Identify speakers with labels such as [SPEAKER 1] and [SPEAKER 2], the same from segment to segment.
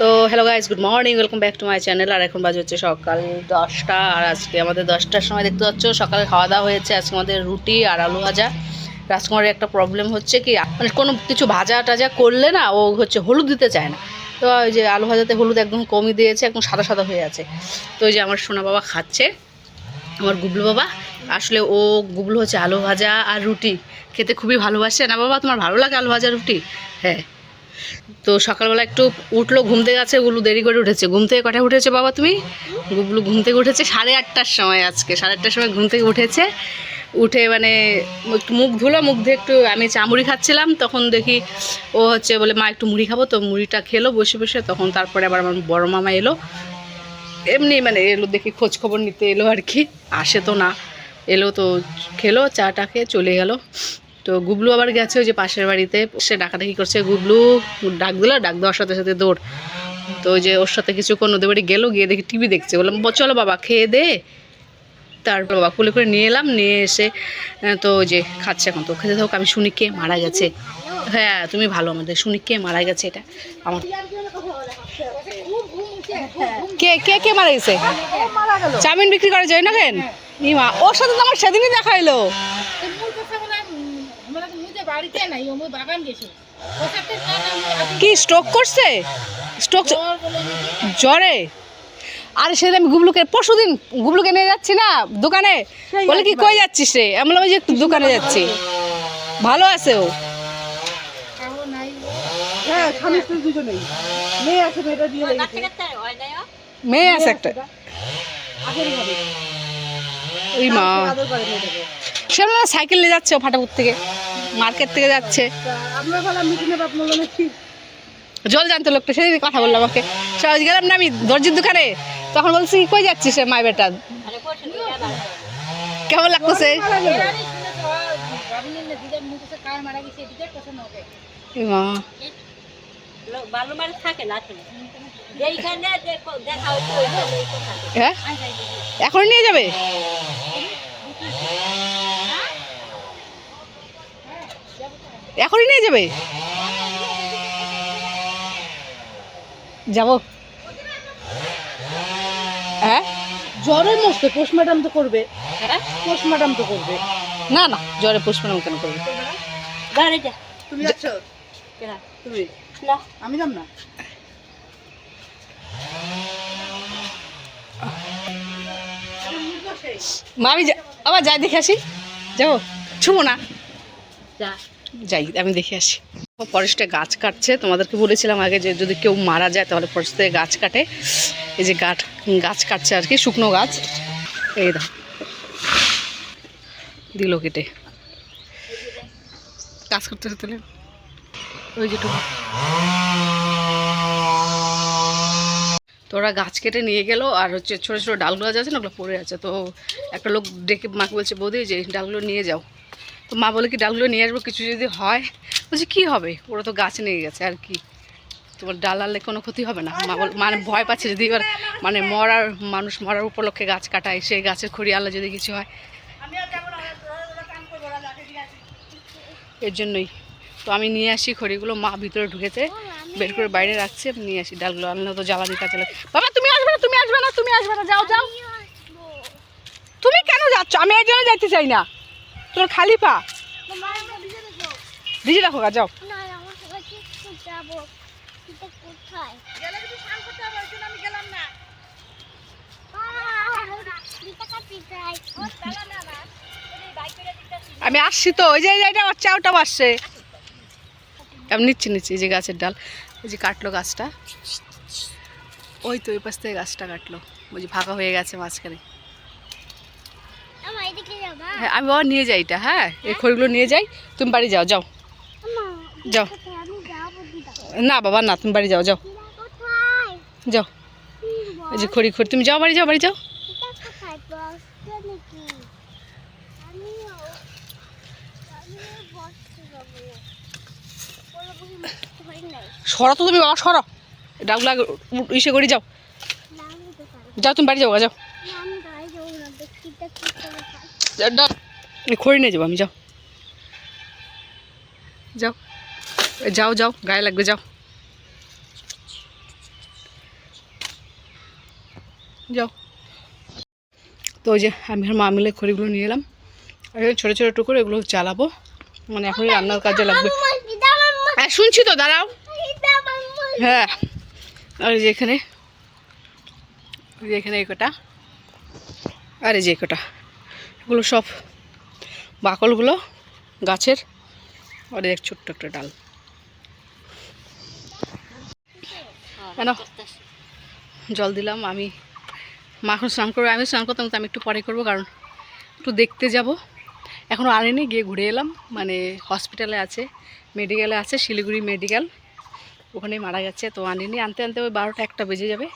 [SPEAKER 1] তো hello guys good morning welcome back to my channel আর এখন বাজে হচ্ছে সকাল দশটা, আর আজকে আমাদের দশটার সময় দেখতে পাচ্ছ, সকালে খাওয়া দাওয়া হয়েছে, আজকে আমাদের রুটি আর আলু ভাজা। রাজকুমারের একটা প্রবলেম হচ্ছে কি মানে কোনো কিছু ভাজা টাজা করলে না, ও হচ্ছে হলুদ দিতে চায় না। তো ওই যে আলু ভাজাতে হলুদ একদম কমই দিয়েছে, একদম সাদা সাদা হয়ে আছে। তো ওই যে আমার সোনা বাবা খাচ্ছে, আমার গুবলু বাবা। আসলে ও গুবলু হচ্ছে আলু ভাজা আর রুটি, খেতে খুবই ভালোবাসে। না বাবা, তোমার ভালো লাগে আলু ভাজা রুটি? হ্যাঁ। তো সকালবেলা একটু উঠল, ঘুম থেকে গেছে গুবলু দেরি করে উঠেছে। ঘুম থেকে কটায় উঠেছে বাবা তুমি? গুবলু ঘুম থেকে উঠেছে সাড়ে আটটার সময় আজকে। সাড়ে আটটার সময় ঘুম থেকে উঠেছে। উঠে মানে একটু মুখ ধুলো, মুখ ধুয়ে একটু আমি চামুড়ি খাচ্ছিলাম, তখন দেখি ও হচ্ছে বলে, মা, একটু মুড়ি খাব তো। মুড়িটা খেলো বসে বসে, তখন তারপরে আবার আমার বড় মামা এলো। এমনি মানে এলো, দেখি খোঁজ খবর নিতে এলো আর কি। আসে তো না। এলো তো খেলো, চাটা খেয়ে চলে গেল। তো গুবলু আবার গেছে ওই যে পাশের বাড়িতে। সে ডাকাডাকি করছে, গুবলু, ডাক দিল ডাক দেওয়ার সাথে সাথে দৌড়। তো ওই যে ওর সাথে কিছুক্ষণ ওদের বাড়ি গেলো, গিয়ে দেখি টিভি দেখছে। বললাম, "ব- চলো বাবা, খেয়ে দে। তারপর বাবা কুলে করে নিয়ে এলাম, নিয়ে এসে তো যে খাচ্ছে এখন। তো খেতে থাকুক, আমি শুনি কে মারা গেছে। হ্যাঁ তুমি ভালো আমাদের, শুনি কে মারা গেছে এটা। আমার কে কে কে মারা গেছে? চাউমিন বিক্রি করে যায় না কেন? ই মা ওর সাথে তো আমার সেদিনই দেখা এলো
[SPEAKER 2] বাড়িতে নাই ও মোর বাগান গেছে।
[SPEAKER 1] কি স্ট্রোক করছে? স্ট্রোক
[SPEAKER 2] জ্বর
[SPEAKER 1] আরে সেদিন আমি গুবলুকে পরশু দিন গুবলুকে নিয়ে যাচ্ছি না দোকানে? বলে কি কই যাচ্ছিস রে? আমি বললাম ওই যে একটু দোকানে যাচ্ছি। ভালো আছে ও।
[SPEAKER 3] হ্যাঁ মেয়ে আছে মেয়েটা দিয়ে লেগেছে
[SPEAKER 1] মেয়ে আছে একটা। ওই মা। সে সাইকেল নিয়ে যাচ্ছে ও ফাটাপুর থেকে। মার্কেট থেকে যাচ্ছে। জল জানতো লোকটা সেদিন কথা বললাম আমাকে সবাই গেলাম না আমি দর্জির দোকানে। তখন বলছি কই যাচ্ছিস সে মাই বেটা? কেমন লাগতেছে?
[SPEAKER 2] এখন নিয়ে তো বাবিনের না দিদার মুখে কার মারা গেছে দিদার পছন্দ হবে
[SPEAKER 1] এ মা
[SPEAKER 4] ভালো মানুষ থাকে না আসলে যেইখানে দেখো- দেখা হচ্ছে ওইখানেই তো থাকে।
[SPEAKER 1] হ্যাঁ এখন নিয়ে যাবে এখনই নিয়ে যাবে? যাব। হ্যাঁ?
[SPEAKER 3] জ্বরের মধ্যে পোস্টমার্টাম তো করবে।
[SPEAKER 1] হ্যাঁ?
[SPEAKER 3] পোস্টমার্টাম তো করবে।
[SPEAKER 1] না না জ্বরে পুষ্পনাম কেন করবে?
[SPEAKER 3] তুমি যাচ্ছ? তুমি?
[SPEAKER 4] না।
[SPEAKER 3] আমি যাব না?
[SPEAKER 1] মা আমি যা- আবার যাই দেখে আসি। যাব। ছুবো না।
[SPEAKER 4] যা।
[SPEAKER 1] যাই, আমি দেখে আসি। ফরেস্টে গাছ কাটছে। তোমাদেরকে বলেছিলাম আগে যে যদি কেউ মারা যায় তাহলে ফরেস্টে গাছ কাটে। এই যে গাছ গাছ কাটছে আর কি, শুকনো গাছ। এই দাও দিল কেটে। কাজ করতে তুলে ওই যেটুকু তো ওরা গাছ কেটে নিয়ে গেল আর হচ্ছে ছোটো ছোটো ডালগুলো আছে না ওগুলো পড়ে আছে। তো একটা লোক ডেকে মাকে বলছে, বৌদি যে ডালগুলো নিয়ে যাও। তো মা বলে কি ডালগুলো নিয়ে আসব, কিছু যদি হয়। বলছি, কী হবে? ওরা তো গাছ নিয়ে গেছে, আর কি? তোমার ডাল আনলে কোনো ক্ষতি হবে না। মা বল মানে ভয় পাচ্ছে যদি এবার মানে মরার, মানুষ মরার উপলক্ষে গাছ কাটায়, সেই গাছের খড়ি আনলে যদি কিছু হয়। এর জন্যই। তো আমি নিয়ে আসি খড়িগুলো, মা ভিতরে ঢুকেছে, বের করে বাইরে রাখছে, নিয়ে আসি ডালগুলো। আনলে তো জ্বালানি কাজে লাগে। বাবা, তুমি আসবে না, তুমি আসবে না, তুমি আসবে না, যাও যাও। তুমি কেন যাচ্ছ? আমি এর জন্য যাইতে চাই না। তোমার খালি পা। ভিজে রাখো গা, যাও। আমি আসছি তো, ওই যে এটা বাচ্চা ওটা আসছে। আমি নিচ্ছি নিচ্ছি যে গাছের ডাল, ওই যে কাটলো গাছটা। ওই তো ওই পাশ থেকে গাছটা কাটলো। যে ফাঁকা হয়ে গেছে মাঝখানে। হ্যাঁ আমি বাবা নিয়ে যাই এটা হ্যাঁ? এই খড়িগুলো নিয়ে যাই। তুমি বাড়ি যাও যাও। যাও। না বাবা না তুমি বাড়ি যাও যাও। যাও। এই যে খড়ি খড়ি তুমি যাও বাড়ি যাও বাড়ি যাও। সরা তো তুমি বাবা সরা। ডাকলা ইসে করে যাও। যাও তুমি বাড়ি যাও যাও। খড়ি নিয়ে যাব আমি, যাও। যাও। যাও যাও, গায়ে লাগবে, যাও। যাও। তো ওই যে আমি আর মা মিলে খড়িগুলো নিয়ে এলাম। আর ছোটো ছোটো টুকরো এগুলো চালাবো। মানে এখনই রান্নার কাজে লাগবে। হ্যাঁ শুনছি তো, দাঁড়াও। হ্যাঁ। আর এই যে এখানে। এই যে এখানে এই কটা। আর এই যে কটা। এগুলো সব বাকলগুলো গাছের। আর এক ছোট্ট একটা ডাল। কেন জল দিলাম, আমি মা এখন স্নান করব। আমি স্নান করতাম তো আমি একটু পরে করব, কারণ একটু দেখতে যাব। এখনও আনিনি, গিয়ে ঘুরে এলাম। মানে হসপিটালে আছে, মেডিকেলে আছে, শিলিগুড়ি মেডিকেল। ওখানেই মারা গেছে, তো আনিনি। আনতে আনতে ওই বারোটা একটা বেজে যাবে।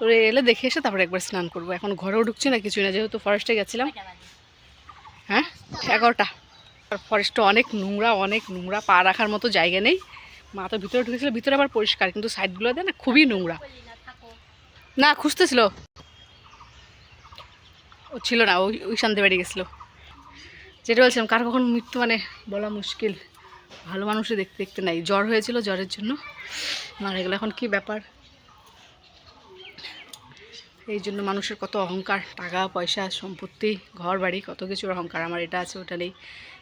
[SPEAKER 1] তো এলে দেখে এসে তারপরে একবার স্নান করব। এখন ঘরেও ঢুকছি না, কিছুই না। যেহেতু ফরেস্টে গেছিলাম। হ্যাঁ? এগারোটা। আর ফরেস্টটা অনেক নোংরা অনেক নোংরা, পা রাখার মতো জায়গা নেই। মা তো ভিতরে ঢুকেছিল, ভিতরে আবার পরিষ্কার, কিন্তু সাইডগুলোতে না, খুবই নোংরা। না, খুঁজতেছিল। ও ছিল না ওই ওই শান্তি বাড়ি গেছিল। যেটা বলছিলাম, কার কখন মৃত্যু মানে বলা মুশকিল। ভালো মানুষই দেখতে দেখতে নাই। জ্বর হয়েছিল জ্বরের জন্য। মারা গেলো। এখন কি ব্যাপার? এই জন্য মানুষের কত অহংকার টাকা পয়সা সম্পত্তি ঘর বাড়ি কত কিছুর অহংকার আমার এটা আছে ওটা নেই।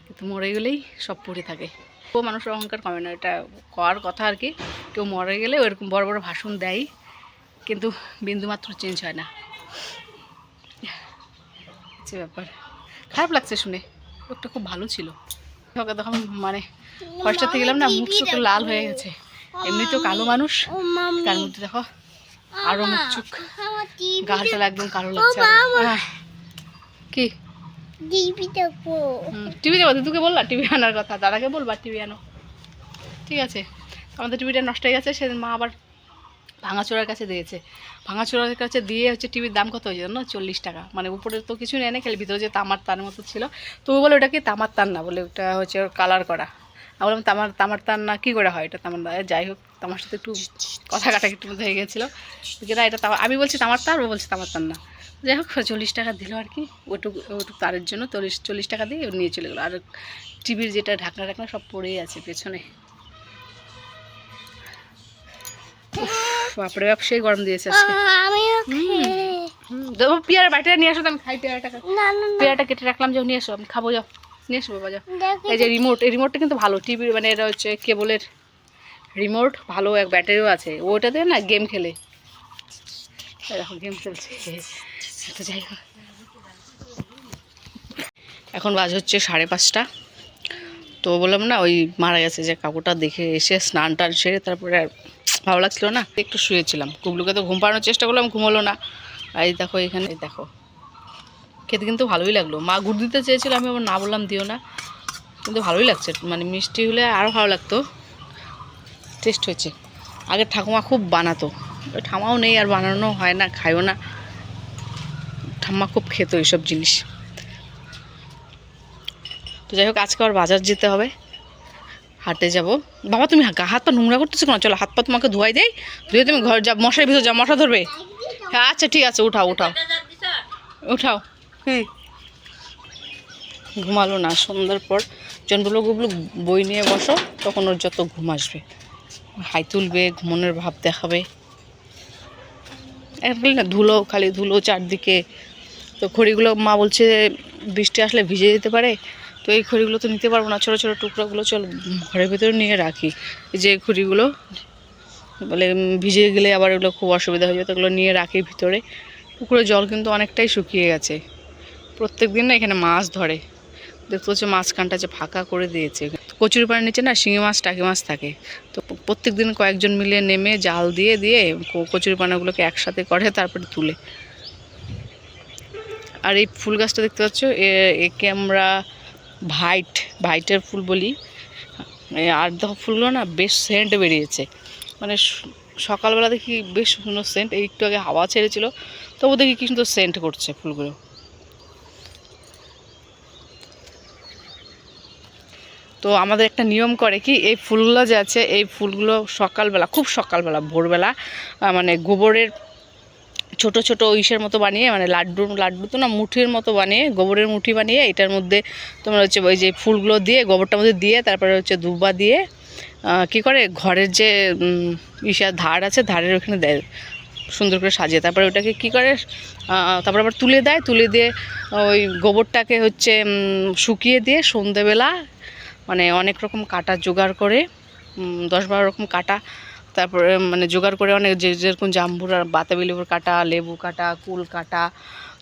[SPEAKER 1] কিন্তু মরে গেলেই সব পড়ে থাকে। ও মানুষের অহংকার কমে না এটা করার কথা আর কি। কেউ মরে গেলে ওইরকম বড় বড় ভাষণ দেয় কিন্তু বিন্দুমাত্র চেঞ্জ হয় না। হচ্ছে ব্যাপার। খারাপ লাগছে শুনে লোকটা খুব ভালো ছিল। ওকে তখন মানে হসটাতে গেলাম না মুখ চোখ লাল হয়ে গেছে। এমনিতেও কালো মানুষ তার মধ্যে দেখো আরও মুখ চোখ গাছটা একদম কালো লাগছে কি? টিভি যাব দুকে বললা টিভি আনার কথা। দাদাকে বলবা টিভি আনো। ঠিক আছে। আমাদের টিভিটা নষ্ট হয়ে গেছে সেদিন মা আবার ভাঙাচোরার কাছে দিয়েছে। ভাঙাচোরার কাছে দিয়ে হচ্ছে টিভির দাম কত হয়েছে জানো? চল্লিশ টাকা। মানে উপরে তো কিছু নেই না খালি ভিতরে যে তামার তার মতো ছিল। তো ও বলে ওটাকে তামার তার না? বলে ওটা হচ্ছে কালার করা। আমি বললাম তামার তামার তার না কী করে হয়? এটা তামার যাই হোক। তোমার সাথে একটু কথা কাটা একটু মধ্যে হয়ে গেছিল যেটা এটা আমি বলছি তামার তার ও বলছে তামার তার না। যাই হোক চল্লিশ টাকা দিল আর কি। ওটুকু ওটুকু তারের জন্য চল্লিশ চল্লিশ টাকা দিয়ে নিয়ে চলে গেলো। আর টিভির যেটা ঢাকনা ঢাকনা সব পড়েই আছে পেছনে। বাপরে বাপ সেই গরম দিয়েছে আজকে। দেবো পেয়ারা বাটিটা নিয়ে আসো তো আমি খাই পেয়ারাটা। পেয়ারাটা কেটে রাখলাম যাও নিয়ে এসো আমি খাব যাও। নিয়ে এসো বাবা যাও। এই যে রিমোট এই রিমোটটা কিন্তু ভালো। টিভির মানে এটা হচ্ছে কেবলের রিমোট ভালো এক ব্যাটারিও আছে। ওটাতে না গেম খেলে। দেখো গেম খেলছে। তো যাই হোক। এখন বাজ হচ্ছে সাড়ে পাঁচটা। তো বললাম না, ওই মারা গেছে যে কাকুটা দেখে এসে স্নান টান সেরে তারপরে আর ভালো লাগছিল না। একটু শুয়েছিলাম। কুবলুকে তো ঘুম পাড়ানোর চেষ্টা করলাম ঘুমোলো না। আর দেখো, এখানে দেখো। খেতে কিন্তু ভালোই লাগল। মা গুড় দিতে চেয়েছিল, আমি আবার না বললাম, দিও না। কিন্তু ভালোই লাগছে। মানে মিষ্টি হলে আরও ভালো লাগতো। টেস্ট হয়েছে। আগে ঠাকুমা খুব বানাতো। ঠামাও নেই, আর বানানো হয় না, খায়ও না। ঠাম্মা খুব খেত এইসব জিনিস। তো যাই হোক, আজকে আবার বাজার যেতে হবে। হাটে যাব। বাবা, তুমি হাত পা নোংরা করতেছো কেন? চলো হাত পা তোমাকে ধোয়াই দেই। ধুয়ে তুমি ঘর যা মশার ভিতর যা, মশা ধরবে। হ্যাঁ আচ্ছা ঠিক আছে, উঠাও উঠাও। উঠাও। হুম। ঘুমালো না, সন্ধ্যার পর। গুবলো বই নিয়ে বসো, তখন ওর যত ঘুম আসবে। হাই তুলবে, ঘুমনের ভাব দেখাবে। এখন না, ধুলো, খালি ধুলো চারদিকে। তো খড়িগুলো মা বলছে, বৃষ্টি আসলে ভিজে যেতে পারে। তো এই খড়িগুলো তো নিতে পারব না, ছোটো ছোটো টুকরোগুলো, চল ঘরের ভিতরে নিয়ে রাখি। যে খড়িগুলো, বলে ভিজে গেলে আবার এগুলো খুব অসুবিধা হয়ে যাবে তো এগুলো নিয়ে রাখি ভিতরে। পুকুরে জল কিন্তু অনেকটাই শুকিয়ে গেছে। প্রত্যেক দিন না এখানে মাছ ধরে। দেখতে হচ্ছে মাঝখানটা যে ফাঁকা করে দিয়েছে। কচুরি পাড়ের নিচে না শিঙি মাছ, টাকি মাছ থাকে। তো প্রত্যেক দিন কয়েকজন মিলে নেমে জাল দিয়ে দিয়ে ক- কচুরি পানাগুলোকে একসাথে করে, তারপরে তুলে। আর এই ফুল গাছটা দেখতে পাচ্ছ একে আমরা ভাইট, ভাইটের ফুল বলি। আর দেখো ফুলগুলো না বেশ সেন্ট বেরিয়েছে। মানে সকালবেলা দেখি বেশ সুন্দর সেন্ট একটু আগে হাওয়া ছেড়েছিল, তবু দেখি কি সুন্দর সেন্ট করছে ফুলগুলো। তো আমাদের একটা নিয়ম করে কি, এই ফুলগুলো যে আছে, এই ফুলগুলো সকালবেলা, খুব সকালবেলা, ভোরবেলা মানে গোবরের ছোট ছোট ইসের মতো বানিয়ে মানে লাড্ডু লাড্ডু তো না, মুঠির মতো বানিয়ে, গোবরের মুঠি বানিয়ে, এটার মধ্যে তোমার হচ্ছে ওই যে ফুলগুলো দিয়ে, গোবরটার মধ্যে দিয়ে, তারপরে হচ্ছে দুব্বা দিয়ে কি করে, ঘরের যে ইসা ধার আছে, ধারের ওখানে দেয়, সুন্দর করে সাজিয়ে, তারপরে ওটাকে কি করে তারপর আবার তুলে দেয়, তুলে দিয়ে ওই গোবরটাকে হচ্ছে শুকিয়ে দিয়ে সন্ধেবেলা মানে অনেক রকম কাটা জোগাড় করে দশ বারো রকম কাটা, তারপরে মানে জোগাড় করে অনেক যে যেরকম জাম্বুর আর বাতাবি লেবুর কাটা, লেবু কাটা, কুল কাটা,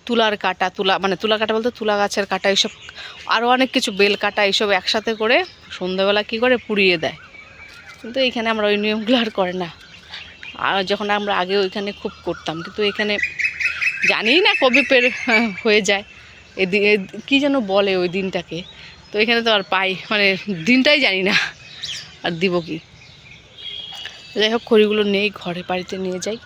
[SPEAKER 1] তুলার কাটা, তুলা মানে তুলা কাটা বলতে তুলা গাছের কাটা, এইসব আরও অনেক কিছু বেল কাটা এইসব একসাথে করে সন্ধ্যাবেলা কী করে পুড়িয়ে দেয়। কিন্তু এখানে আমরা ওই নিয়মগুলো আর করে না। আর যখন আমরা আগে ওইখানে খুব করতাম, কিন্তু এখানে জানি না কবে পের, হয়ে যায়। এদি, কী যেন বলে ওই দিনটাকে। তো এখানে তো আর পাই মানে দিনটাই জানি না। আর দিব কি? যাই হোক, খড়িগুলো নেই, ঘরে বাড়িতে নিয়ে যাই।